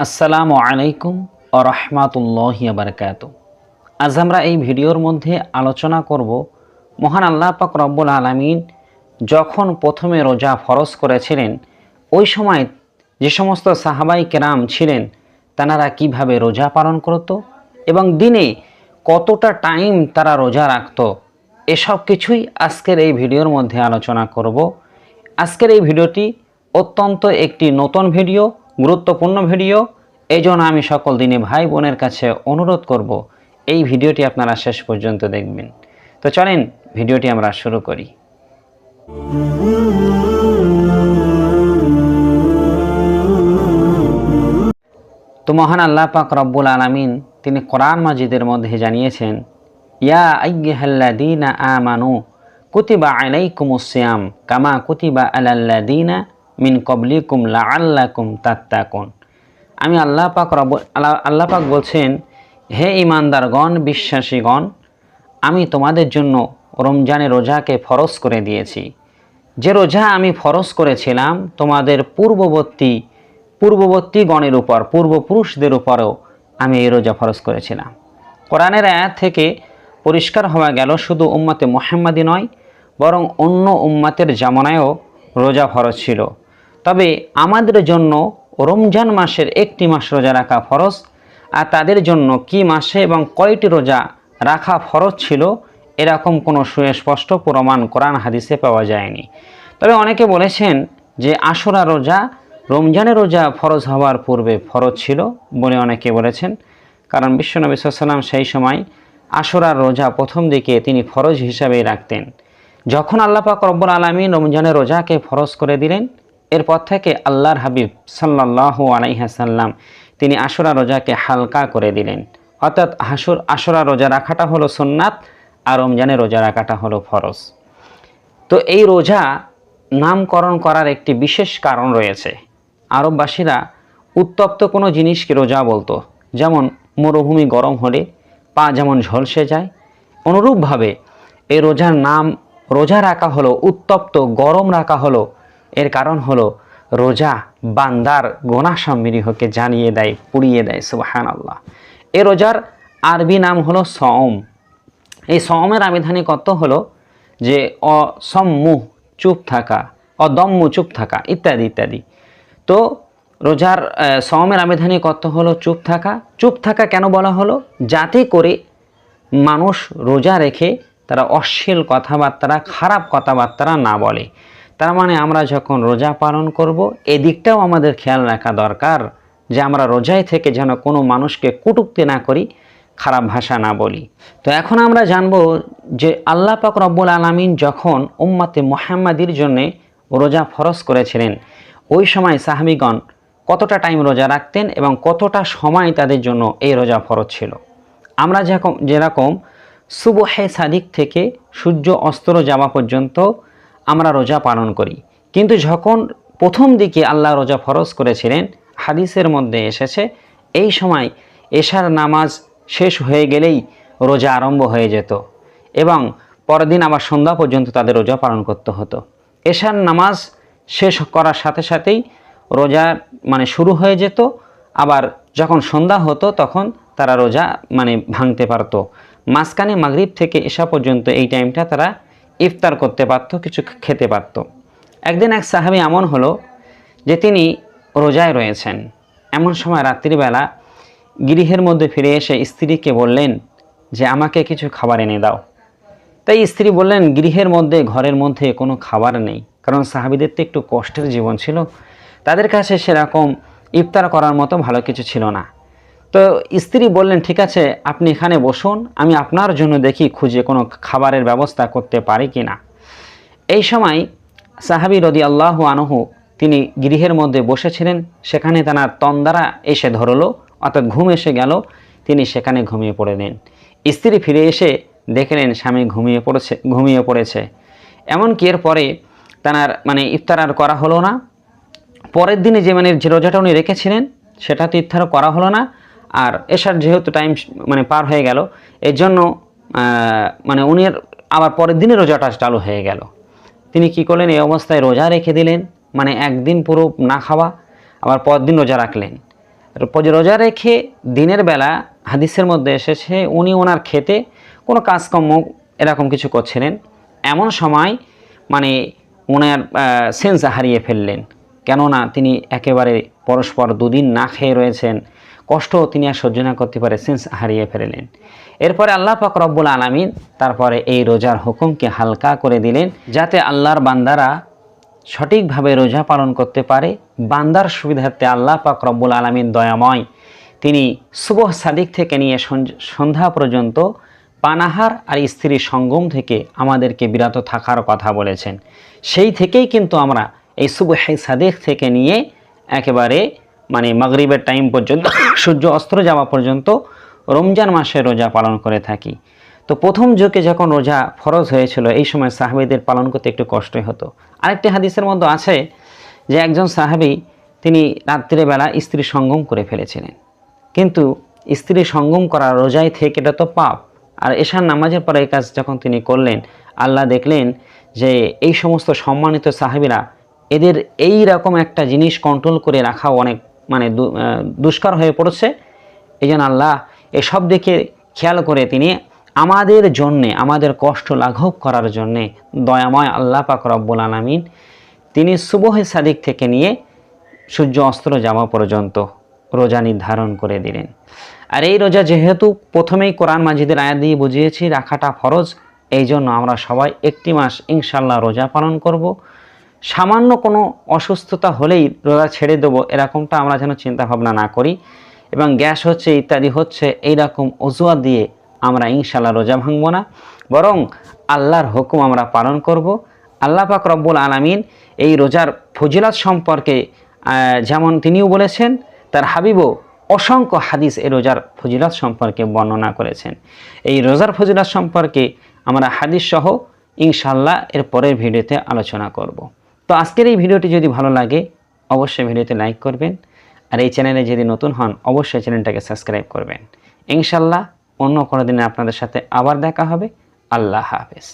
আসসালামু আলাইকুম ও রহমাতুল্লাহ বারকাত আজ আমরা এই ভিডিওর মধ্যে আলোচনা করব, মহান আল্লাহ পাক রব্বুল আলমিন যখন প্রথমে রোজা ফরজ করেছিলেন, ওই সময় যে সমস্ত সাহাবাই কেরাম ছিলেন, তারা কীভাবে রোজা পালন করত এবং দিনে কতটা টাইম তারা রোজা রাখত, এসব কিছুই আজকের এই ভিডিওর মধ্যে আলোচনা করব। আজকের এই ভিডিওটি অত্যন্ত একটি নতুন ভিডিও গুরুত্বপূর্ণ ভিডিও। এই আমি সকল দিনে ভাই বোনের কাছে অনুরোধ করব, এই ভিডিওটি আপনারা শেষ পর্যন্ত দেখবেন। তো চলেন, ভিডিওটি আমরা শুরু করি। তো মহান আল্লাহ পাক রব্বুল আলামিন তিনি কোরআন মাজিদের মধ্যে জানিয়েছেন, ইয়া আইয়্যাহাল্লাযীনা আমানু কুতিবা আলাইকুমুস কামা কুতিবা আলাল্লাযীনা মিন ক্বাবলিকুম লাআল্লাকুম তাত্তাকুন। আমি আল্লাহ পাক রব আল্লাহ আল্লাহ পাক বলছেন, হে ইমানদারগণ বিশ্বাসীগণ, আমি তোমাদের জন্য রমজানের রোজাকে ফরজ করে দিয়েছি। যে রোজা আমি ফরজ করেছিলাম, তোমাদের পূর্ববর্তী পূর্ববর্তী গণের উপর, পূর্বপুরুষদের উপরেও আমি এই রোজা ফরজ করেছিলাম। কোরআনের আয়াত থেকে পরিষ্কার হওয়া গেল, শুধু উম্মাতে মোহাম্মদি নয়, বরং অন্য উম্মাতের জামানায়ও রোজা ফরজ ছিল। তবে আমাদের জন্য রমজান মাসের একটি মাস রোজা রাখা ফরজ, আর তাদের জন্য কি মাসে এবং কয়টি রোজা রাখা ফরজ ছিল এরকম কোনো সুস্পষ্ট প্রমাণ কোরআন হাদিসে পাওয়া যায়নি। তবে অনেকে বলেছেন যে আশুরা রোজা রমজানের রোজা ফরজ হওয়ার পূর্বে ফরজ ছিল বলে অনেকে বলেছেন, কারণ বিশ্বনবী সাল্লাম সেই সময় আশুরার রোজা প্রথম দিকে তিনি ফরজ হিসাবেই রাখতেন। যখন আল্লাহ পাক রব্বুল আলমী রমজানের রোজাকে ফরজ করে দিলেন এরপর থেকে আল্লাহর হাবিব সাল্লাহ আলাইহাসাল্লাম তিনি আশুরা রোজাকে হালকা করে দিলেন। অর্থাৎ হাসুর আশুরা রোজা রাখাটা হলো সুন্নাত আর রমজানের রোজা রাখাটা হলো ফরজ। তো এই রোজা নামকরণ করার একটি বিশেষ কারণ রয়েছে। আরববাসীরা উত্তপ্ত কোনো জিনিসকে রোজা বলতো, যেমন মরুভূমি গরম হলে পা যেমন ঝলসে যায়। অনুরূপভাবে এই রোজার নাম রোজা রাখা হলো উত্তপ্ত, গরম রাখা হলো এর কারণ হলো রোজা বান্দার গোনা গোনাসমূহকে জানিয়ে দেয়, পুড়িয়ে দেয় সুবাহান আল্লাহ এ রোজার আরবি নাম হলো সম এই সমের আবিধানিক অর্থ হলো যে অসম্মু চুপ থাকা, অদম্মু চুপ থাকা, ইত্যাদি ইত্যাদি। তো রোজার সমের আবিধানিক অর্থ হলো চুপ থাকা? চুপ থাকা কেন বলা হলো? যাতে করে মানুষ রোজা রেখে তারা অশ্লীল কথাবার্তারা খারাপ কথাবার্তারা না বলে। তার মানে আমরা যখন রোজা পালন করব এদিকটাও আমাদের খেয়াল রাখা দরকার যে আমরা রোজায় থেকে যেন কোনো মানুষকে কটুক্তি না করি, খারাপ ভাষা না বলি। তো এখন আমরা জানব যে আল্লাহ পাক রব্বুল আলমিন যখন উম্মাতে মোহাম্মাদির জন্যে রোজা ফরজ করেছিলেন, ওই সময় সাহাবিগণ কতটা টাইম রোজা রাখতেন এবং কতটা সময় তাদের জন্য এই রোজা ফরজ ছিল? আমরা যেরকম যেরকম সুবহে সাদিক থেকে সূর্য অস্ত্র যাওয়া পর্যন্ত আমরা রোজা পালন করি। কিন্তু যখন প্রথম দিকে আল্লাহ রোজা ফরজ করেছিলেন, হাদিসের মধ্যে এসেছে, এই সময় এশার নামাজ শেষ হয়ে গেলেই রোজা আরম্ভ হয়ে যেত এবং পরের দিন আবার সন্ধ্যা পর্যন্ত তাদের রোজা পালন করতে হতো। এশার নামাজ শেষ করার সাথে সাথেই রোজা মানে শুরু হয়ে যেত, আবার যখন সন্ধ্যা হতো তখন তারা রোজা মানে ভাঙতে পারতো। মাঝখানে মাগরিব থেকে এসা পর্যন্ত এই টাইমটা তারা ইফতার করতে পারত, কিছু খেতে পারত। একদিন এক সাহাবি এমন হলো যে তিনি রোজায় রয়েছেন। এমন সময় রাত্রিবেলা গৃহের মধ্যে ফিরে এসে স্ত্রীকে বললেন যে, আমাকে কিছু খাবার এনে দাও। তাই স্ত্রী বললেন, গৃহের মধ্যে, ঘরের মধ্যে কোনো খাবার নেই। কারণ সাহাবিদের তো একটু কষ্টের জীবন ছিল। তাদের কাছে সেরকম ইফতার করার মতো ভালো কিছু ছিল না। তো স্ত্রী বললেন, ঠিক আছে, আপনি এখানে বসুন, আমি আপনার জন্য দেখি খুঁজে কোনো খাবারের ব্যবস্থা করতে পারি কি না এই সময় সাহাবি রদি আল্লাহ আনহু তিনি গৃহের মধ্যে বসেছিলেন, সেখানে তার তন্দারা এসে ধরলো, অর্থাৎ ঘুম এসে গেল, তিনি সেখানে ঘুমিয়ে পড়লেন। স্ত্রী ফিরে এসে দেখলেন, স্বামী ঘুমিয়ে পড়েছে ঘুমিয়ে পড়েছে। এমনকি এরপরে তার মানে ইফতার আর করা হলো না। পরের দিনে যে মানে যে রোজাটা উনি রেখেছিলেন সেটা তো ইফতারও করা হলো না। আর এসার যেহেতু টাইম মানে পার হয়ে গেল এর জন্য মানে উনি আবার পরের দিনে রোজাটা চালু হয়ে গেল। তিনি কি করলেন? এই অবস্থায় রোজা রেখে দিলেন মানে একদিন পুরো না খাওয়া, আবার পরের দিন রোজা রাখলেন। রোজা রেখে দিনের বেলা হাদিসের মধ্যে এসেছে, উনি ওনার খেতে কোনো কাজকর্ম এরকম কিছু করছিলেন। এমন সময় মানে ওনার সেন্স হারিয়ে ফেললেন। কেননা তিনি একেবারে পরস্পর দুদিন না খেয়ে রয়েছেন কষ্ট তিনি আর সহ্য না করতে পারে সেন্স হারিয়ে ফেললেন। এরপরে আল্লাহ পাক রব্বুল আলমিন তারপরে এই রোজার হুকুমকে হালকা করে দিলেন যাতে আল্লাহর বান্দারা সঠিকভাবে রোজা পালন করতে পারে। বান্দার সুবিধার্থে আল্লাহ পাক রব্বুল আলমিন দয়াময় তিনি সুবহ সাদিক থেকে নিয়ে সন্ধ্যা পর্যন্ত পানাহার আর স্ত্রীর সঙ্গম থেকে আমাদেরকে বিরত থাকার কথা বলেছেন। সেই থেকেই কিন্তু আমরা এই সুবহে সাদিক থেকে নিয়ে একেবারে মানে মাগরিবের টাইম পর্যন্ত, সূর্য অস্ত্র যাওয়া পর্যন্ত রমজান মাসে রোজা পালন করে থাকি। তো প্রথম যুগে যখন রোজা ফরজ হয়েছিল, এই সময় সাহাবিদের পালন করতে একটু কষ্টই হতো। আরেকটি হাদিসের মধ্যে আছে যে একজন সাহাবি, তিনি রাত্রিবেলা স্ত্রী সঙ্গম করে ফেলেছিলেন। কিন্তু স্ত্রী সঙ্গম করা রোজায় থেকে এটা তো পাপ। আর এশার নামাজের পরে এই কাজ যখন তিনি করলেন, আল্লাহ দেখলেন যে এই সমস্ত সম্মানিত সাহাবিরা, এদের এই রকম একটা জিনিস কন্ট্রোল করে রাখা অনেক মানে দুষ্কর হয়ে পড়ছে। এই জন্য আল্লাহ এসব দিকে খেয়াল করে তিনি আমাদের জন্যে, আমাদের কষ্ট লাঘব করার জন্যে দয়াময় আল্লাহ পাক রব্বুল আলমিন তিনি সুবহে সাদিক থেকে নিয়ে সূর্য অস্ত্র যাওয়া পর্যন্ত রোজা নির্ধারণ করে দিলেন। আর এই রোজা যেহেতু প্রথমেই কোরআন মাজিদের আয়া দিয়ে বুঝিয়েছি, রাখাটা ফরজ, এই জন্য আমরা সবাই একটি মাস ইনশাল্লাহ রোজা পালন করব। সামান্য কোনো অসুস্থতা হলেই রোজা ছেড়ে দেবো, এরকমটা আমরা যেন চিন্তা ভাবনা না করি। এবং গ্যাস হচ্ছে, ইত্যাদি হচ্ছে এই রকম অজুহাত দিয়ে আমরা ইনশাল্লাহ রোজা ভাঙবো না। বরং আল্লাহর হুকুম আমরা পালন করব। আল্লাহ পাক রব্বুল আলামিন এই রোজার ফজিলাত সম্পর্কে যেমন তিনিও বলেছেন, তার হাবিবও অসংখ্য হাদিস এই রোজার ফজিলাত সম্পর্কে বর্ণনা করেছেন। এই রোজার ফজিলাত সম্পর্কে আমরা হাদিস সহ ইনশাল্লাহ এর পরের ভিডিওতে আলোচনা করব। তো আজকের এই ভিডিওটি যদি ভালো লাগে, অবশ্যই ভিডিওতে লাইক করবেন। আর এই চ্যানেলে যদি নতুন হন, অবশ্যই চ্যানেলটাকে সাবস্ক্রাইব করবেন। ইনশাল্লাহ অন্য কোনো দিনে আপনাদের সাথে আবার দেখা হবে। আল্লাহ হাফেজ।